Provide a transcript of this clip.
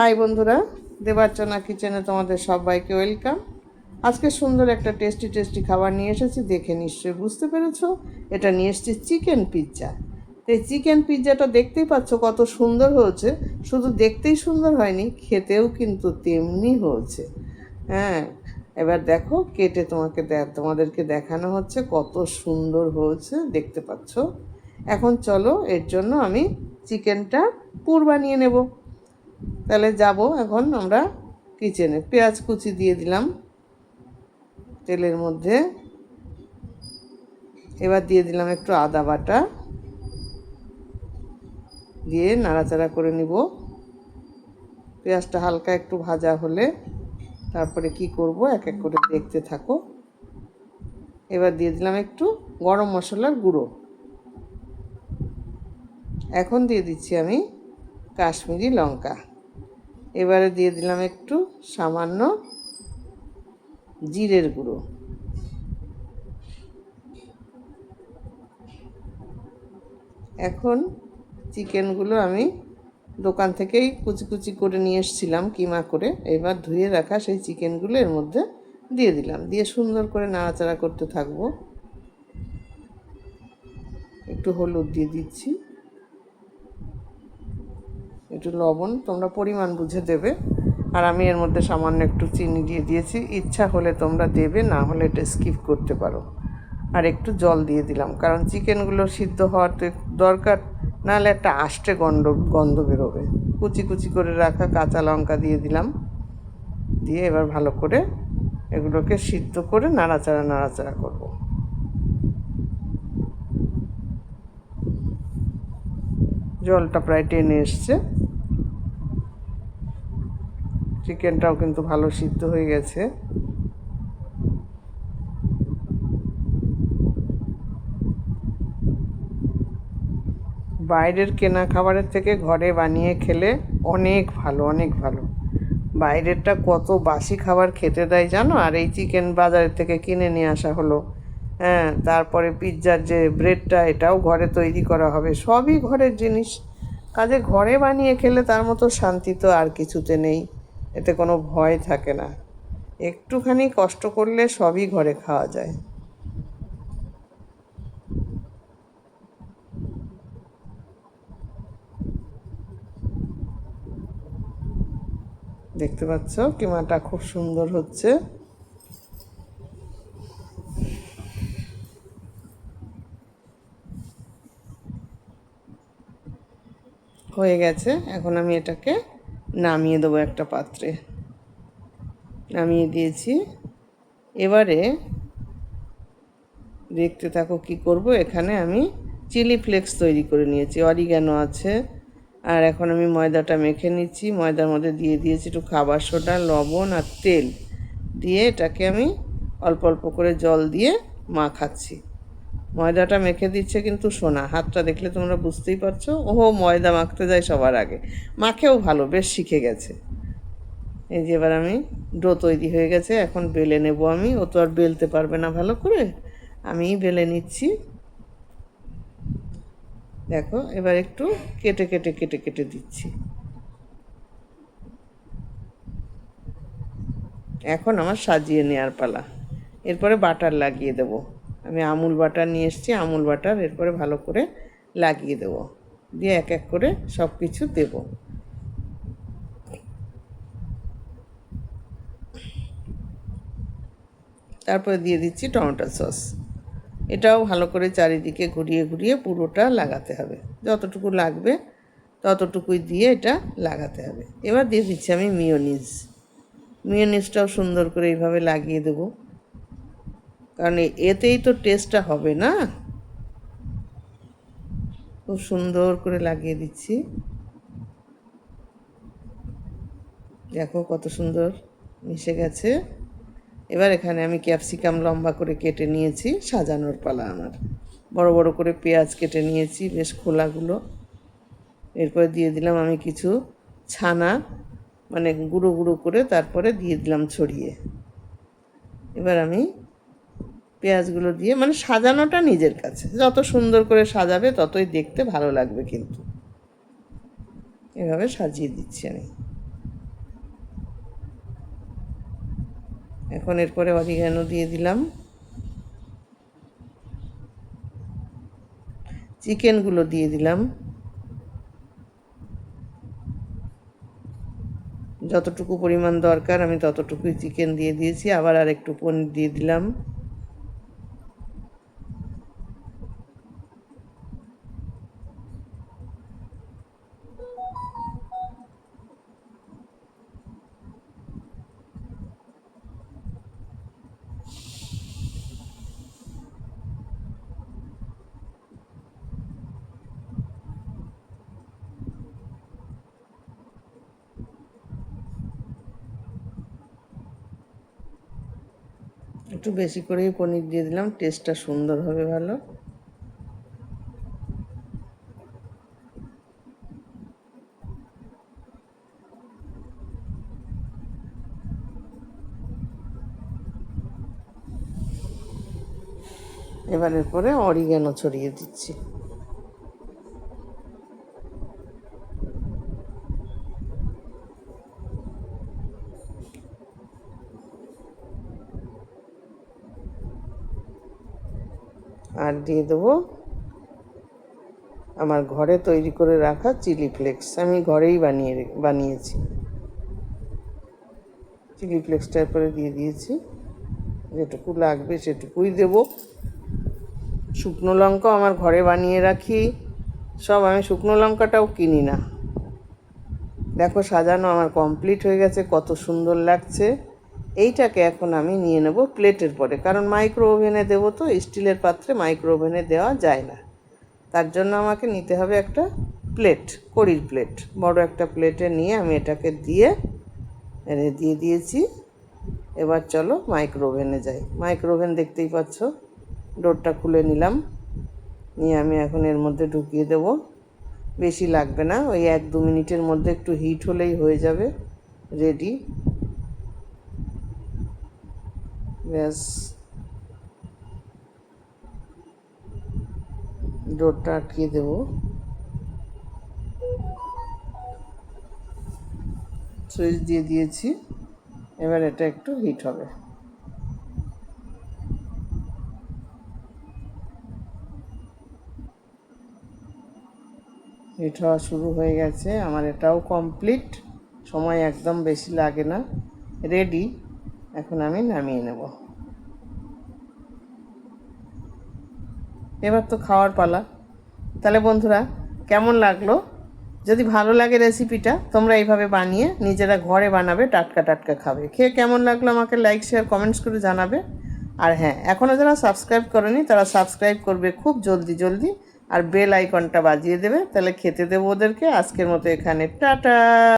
High বন্ধুরা, দেবার্চনা কিচেনে তোমাদের সবাইকে ওয়েলকাম। আজকে সুন্দর একটা টেস্টি টেস্টি খাবার নিয়ে এসেছি, দেখে নিশ্চয়ই বুঝতে পেরেছ। এটা নিয়ে এসেছি চিকেন পিৎজা। এই চিকেন পিৎজাটা দেখতেই পাচ্ছ কত সুন্দর হয়েছে। শুধু দেখতেই সুন্দর হয়নি, খেতেও কিন্তু তেমনি হয়েছে। হ্যাঁ এবার দেখো, কেটে তোমাকে তোমাদেরকে দেখানো হচ্ছে কত সুন্দর হয়েছে, দেখতে পাচ্ছ। এখন চলো, এর জন্য আমি চিকেনটা পুর বানিয়ে নেব। তাহলে যাব এখন আমরা কিচেনে পেঁয়াজ কুচি দিয়ে দিলাম তেলের মধ্যে। এবার দিয়ে দিলাম একটু আদা বাটা। দিয়ে নাড়াচাড়া করে নিব। পেঁয়াজটা হালকা একটু ভাজা হলে তারপরে কি করব, এক এক করে দেখতে থাকো। এবার দিয়ে দিলাম একটু গরম মশলার গুঁড়ো। এখন দিয়ে দিচ্ছি আমি কাশ্মীরি লঙ্কা। এবারে দিয়ে দিলাম একটু সামান্য জিরের গুঁড়ো। এখন চিকেনগুলো আমি দোকান থেকেই কুচি কুচি করে নিয়ে এসেছিলাম কিমা করে। এবার ধুয়ে রাখা সেই চিকেনগুলো এর মধ্যে দিয়ে দিলাম। দিয়ে সুন্দর করে নাড়াচাড়া করতে থাকব। একটু হলুদ দিয়ে দিচ্ছি। একটু লবণ, তোমরা পরিমাণ বুঝে দেবে। আর আমি এর মধ্যে সামান্য একটু চিনি দিয়ে দিয়েছি। ইচ্ছা হলে তোমরা দেবে, না হলে এটা স্কিপ করতে পারো। আর একটু জল দিয়ে দিলাম, কারণ চিকেনগুলো সিদ্ধ হওয়ার তো দরকার নাহলে একটা আষ্টে গন্ধ গন্ধ বেরোবে। কুচি কুচি করে রাখা কাঁচা লঙ্কা দিয়ে দিলাম। দিয়ে এবার ভালো করে এগুলোকে সিদ্ধ করে নাড়াচাড়া নাড়াচাড়া করব। জলটা প্রায় টেনে এসছে। চিকেনটাও কিন্তু ভালো সিদ্ধ হয়ে গেছে। বাইরের কেনা খাবারের থেকে ঘরে বানিয়ে খেলে অনেক ভালো অনেক ভালো। বাইরেরটা কত বাসি খাবার খেতে দেয় জানো? আর এই চিকেন বাজারের থেকে কিনে নিয়ে আসা হলো। হ্যাঁ তারপরে পিৎজার যে ব্রেডটা, এটাও ঘরে তৈরি করা হবে। সবই ঘরের জিনিস। কাজে ঘরে বানিয়ে খেলে তার মতো শান্তি তো আর কিছুতে নেই। এতে কোনো ভয় থাকে না। একটুখানি কষ্ট করলে সবই ঘরে খাওয়া যায়। দেখতে পাচ্ছ কিমাটা খুব সুন্দর হচ্ছে। হয়ে গেছে। এখন আমি এটাকে নামিয়ে দেবো একটা পাত্রে। নামিয়ে দিয়েছি। এবারে দেখতে থাকো কি করব। এখানে আমি চিলি ফ্লেক্স তৈরি করে নিয়েছি। অরিগ্যানো আছে। আর এখন আমি ময়দাটা মেখে নিচ্ছি। ময়দার মধ্যে দিয়ে দিয়েছি একটু খাবার সোডা, লবণ আর তেল। দিয়ে এটাকে আমি অল্প অল্প করে জল দিয়ে মাখাচ্ছি। ময়দাটা মেখে দিচ্ছে কিন্তু সোনা। হাতটা দেখলে তোমরা বুঝতেই পারছ। ওহো, ময়দা মাখতে যায় সবার আগে। মাখেও ভালো, বেশ শিখে গেছে। এই যে এবার আমি ডো তৈরি হয়ে গেছে। এখন বেলে নেব আমি। ও তো আর বেলতে পারবে না ভালো করে। আমিই বেলে নিচ্ছি। দেখো, এবার একটু কেটে কেটে কেটে কেটে দিচ্ছি। এখন আমার সাজিয়ে নেওয়ার পালা। এরপরে বাটার লাগিয়ে দেব। আমি আমুল বাটার নিয়ে এসেছি, আমুল বাটার এরপরে ভালো করে লাগিয়ে দেব। দিয়ে এক এক করে সব কিছু দেব। তারপরে দিয়ে দিচ্ছি টমেটো সস। এটাও ভালো করে চারিদিকে ঘুরিয়ে ঘুরিয়ে পুরোটা লাগাতে হবে। যতটুকু লাগবে ততটুকুই দিয়ে এটা লাগাতে হবে। এবার দিয়ে দিচ্ছি আমি মিওনিজ মিওনিজটাও সুন্দর করে এইভাবে লাগিয়ে দেবো। কারণ এতেই তো টেস্টটা হবে না? খুব সুন্দর করে লাগিয়ে দিচ্ছি। দেখো কত সুন্দর মিশে গেছে। এবার এখানে আমি ক্যাপসিকাম লম্বা করে কেটে নিয়েছি, সাজানোর পালা আমার। বড় বড় করে পেঁয়াজ কেটে নিয়েছি, বেশ খোলাগুলো। এরপরে দিয়ে দিলাম আমি কিছু ছানা মানে গুঁড়ো গুঁড়ো করে তারপরে দিয়ে দিলাম ছড়িয়ে। এবার আমি পেঁয়াজগুলো দিয়ে মানে সাজানোটা নিজের কাছে। যত সুন্দর করে সাজাবে, ততই দেখতে ভালো লাগবে কিন্তু। এভাবে সাজিয়ে দিচ্ছি আমি। এখন এরপরে অরিগানো দিয়ে দিলাম। চিকেনগুলো দিয়ে দিলাম। যতটুকু পরিমাণ দরকার, আমি ততটুকুই চিকেন দিয়ে দিয়েছি। আবার আর একটু পনির দিয়ে দিলাম। একটু বেশি করেই পনির দিয়ে দিলাম টেস্টটা সুন্দর হবে ভালো। এবারের পরে অরিগ্যানো ছড়িয়ে দিচ্ছি। আর দিয়ে দেবো আমার ঘরে তৈরি করে রাখা চিলি ফ্লেক্স। আমি ঘরেই বানিয়ে বানিয়েছি। চিলি ফ্লেক্সটার পরে দিয়ে দিয়েছি। যেটুকু লাগবে সেটুকুই দেব। শুকনো লঙ্কাও আমার ঘরে বানিয়ে রাখি। সব আমি শুকনো লঙ্কাটাও কিনি না। দেখো সাজানো আমার কমপ্লিট হয়ে গেছে, কত সুন্দর লাগছে। এইটাকে এখন আমি নিয়ে নেব প্লেটের পরে। কারণ মাইক্রো ওভেনে দেবো তো স্টিলের পাত্রে মাইক্রো ওভেনে দেওয়া যায় না। তার জন্য আমাকে নিতে হবে একটা প্লেট কড়ির প্লেট বড় একটা প্লেটে নিয়ে আমি এটাকে দিয়ে, এনে দিয়ে দিয়েছি। এবার চলো মাইক্রো ওভেনে যাই। মাইক্রো ওভেন দেখতেই পাচ্ছ, ডোরটা খুলে নিলাম। নিয়ে আমি এখন এর মধ্যে ঢুকিয়ে দেব। বেশি লাগবে না, ওই এক দু মিনিটের মধ্যে একটু হিট হলেই হয়ে যাবে রেডি ব্যাস ডোরটা আটকিয়ে দেবো। সুইচ দিয়ে দিয়েছি। এবার এটা একটু হিট হবে। হিট হওয়া শুরু হয়ে গেছে। আমার এটাও কমপ্লিট। সময় একদম বেশি লাগে না। রেডি। এখন আমি নামিয়ে নেব। এবার তো খাওয়ার পালা। তাহলে বন্ধুরা, কেমন লাগল? যদি ভালো লাগে রেসিপিটা, তোমরা এইভাবে বানিয়ে নিজেরা ঘরে বানাবে, টাটকা টাটকা খাবে। খেয়ে কেমন লাগল আমাকে লাইক শেয়ার কমেন্টস করে জানাবে। আর হ্যাঁ এখনও যারা সাবস্ক্রাইব করেনি, তারা সাবস্ক্রাইব করবে খুব জলদি জলদি। আর বেল আইকনটা বাজিয়ে দেবে, তাহলে খেতে দেবো ওদেরকে। আজকের মতো এখানে, টাটা!